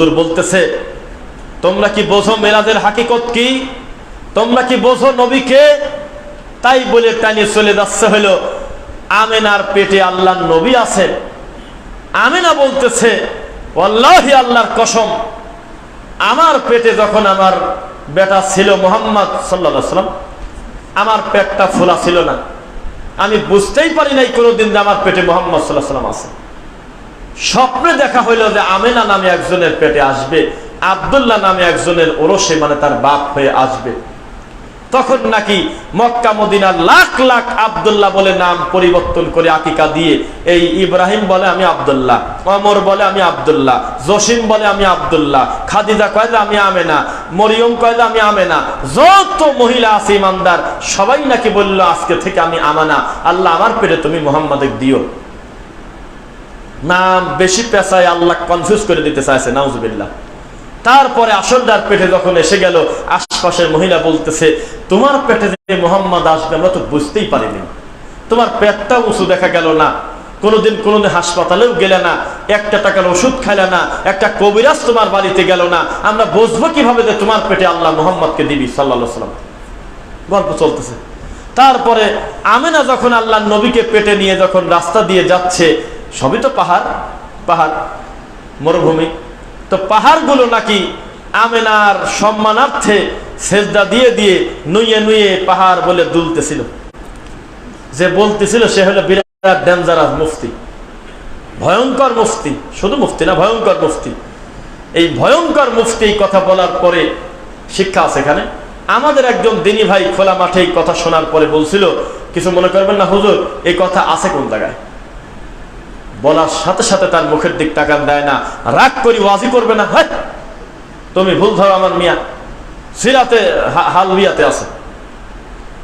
হুজুর বলতেছে, তোমরা কি বোঝো মেরাজের হাকিকত কি? তোমরা কি বোঝো নবীকে তাই বলে টানিয়ে চলে যাচ্ছে হলো, আমেনার পেটে আল্লাহ নবী আছেন আমেনা বলতেছে আল্লাহি আল্লাহর কসম, আমার পেটে যখন আমার বেটা ছিল মোহাম্মদ সাল্লা সাল্লাম আমার পেটটা ফোলা ছিল না। আমি বুঝতেই পারি নাই কোনোদিন যে আমার পেটে মোহাম্মদ সাল্লাহ সাল্লাম আছে। স্বপ্নে দেখা হইল যে আমেনা নামে একজনের পেটে আসবে, আবদুল্লাহ নামে একজনের ওরসে মানে তার বাপ হয়ে আসবে। তখন নাকি মক্কা মদিনার লাখ লাখ আবদুল্লাহ বলে নাম পরিবর্তন করে আকিকা দিয়ে, এই ইব্রাহিম বলে আমি আবদুল্লাহ, অমর বলে আমি আবদুল্লাহ, জসিম বলে আমি আবদুল্লাহ, খাদিজা কয়লে আমি আমেনা, মরিয়ম কয়লে আমি আমেনা, যত মহিলা আছে ইমানদার, সবাই নাকি বলল, আজকে থেকে আমি আমানা, আল্লাহ আমার পেটে তুমি মোহাম্মদের দিও। নাম বেশি পেশায় আল্লাহ কনফিউজ করে দিতে চাইছে, নাউজুবিল্লাহ। তারপরে আসলদার পেটে যখন এসে গেল, আশপাশের মহিলা বলতেছে, তোমার পেটে যে মোহাম্মদ আসবে, আমরা তো বুঝতেই পারিনি। তোমার পেটটা উঁচু দেখা গেল না। কোনোদিন কোনোদিন হাসপাতালেও গেলে না, একটা টাকার ওষুধ খাইলে না, একটা কবিরাজ তোমার বাড়িতে গেল না। আমরা বুঝব কীভাবে যে তোমার পেটে আল্লাহ মোহাম্মদকে দিবি সাল্লা সাল্লাম গল্প চলতেছে। তারপরে আমেনা যখন আল্লাহ নবীকে পেটে নিয়ে যখন রাস্তা দিয়ে যাচ্ছে সবই তো পাহাড় পাহাড়, মরুভূমি। তো পাহাড়গুলো নাকি আমেনার সম্মানার্থে সেজদা দিয়ে দিয়ে নুয়ে নুয়ে পাহাড় বলে দুলতেছিল। যে বলতেছিল সে হলো বিরাট ডেঞ্জারাস মুফতি। ভয়ঙ্কর মুফতি, শুধু মুফতি না, ভয়ঙ্কর মুফতি। এই ভয়ঙ্কর মুফতি কথা বলার পরে শিক্ষা আছে এখানে। আমাদের একজন দিনী ভাই খোলা মাঠে কথা শোনার পরে বলছিল, কিছু মনে করবেন না হুজুর, এই কথা আছে কোন জায়গায়? বলার সাথে সাথে তার মুখের দিক তাকান দেয় না। রাগ করি, ওয়াজি করবে না। হ্যাঁ তুমি ভুল ধরো আমার মিয়া। সিরাতে হালবিয়াতে আছে।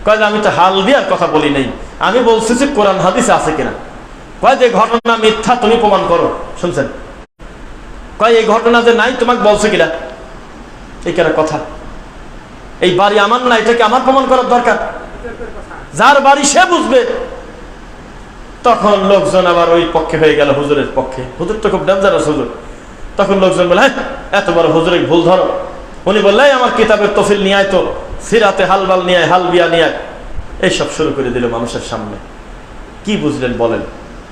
কয় আমি তো হালবিয়ার কথা বলি নাই। আমি বলছি যে, কোরআন হাদিসে আছে কিনা। কয় যে, ঘটনা মিথ্যা, তুমি প্রমাণ করো। শুনছেন? কয়, এই ঘটনা যে নাই, তোমাকে বলছে কিনা? এই কেন কথা? এই বাড়ি আমার না এটাকে আমার প্রমাণ করার দরকার? যার বাড়ি সে বুঝবে। তখন লোকজন আবার ওই পক্ষে হয়ে গেল হুজুরের পক্ষে। হুজুর তো খুব ডেঞ্জারাস হুজুর। তখন লোকজন বলে হ্যাঁ এত বড় হুজুরের ভুল ধরো। উনি বললেন আমার কিতাবের তফিল নিয়ে তো। সিরাতে হালবাল নিয়ে আয়, হালবিয়া নিয়ে আয়। এইসব শুরু করে দিল মানুষের সামনে। কি বুঝলেন বলেন?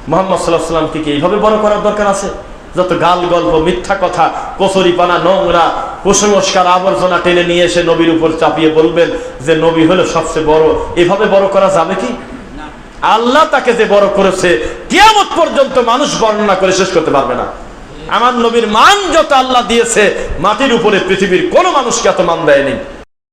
মোহাম্মদ সাল্লাহ সাল্লামকে কি এইভাবে বড় করার দরকার আছে? যত গাল গল্প, মিথ্যা কথা কচুরি পানা নোংরা, কুসংস্কার, আবর্জনা টেনে নিয়ে এসে নবীর উপর চাপিয়ে বলবেন যে, নবী হলো সবচেয়ে বড়। এভাবে বড় করা যাবে কি? আল্লাহ তাকে যে বড় করেছে, কিয়ামত পর্যন্ত মানুষ বর্ণনা করে শেষ করতে পারবে না। আমার নবীর মান যত আল্লাহ দিয়েছে, মাটির উপরে পৃথিবীর কোনো মানুষকে এত মান দেয়নি।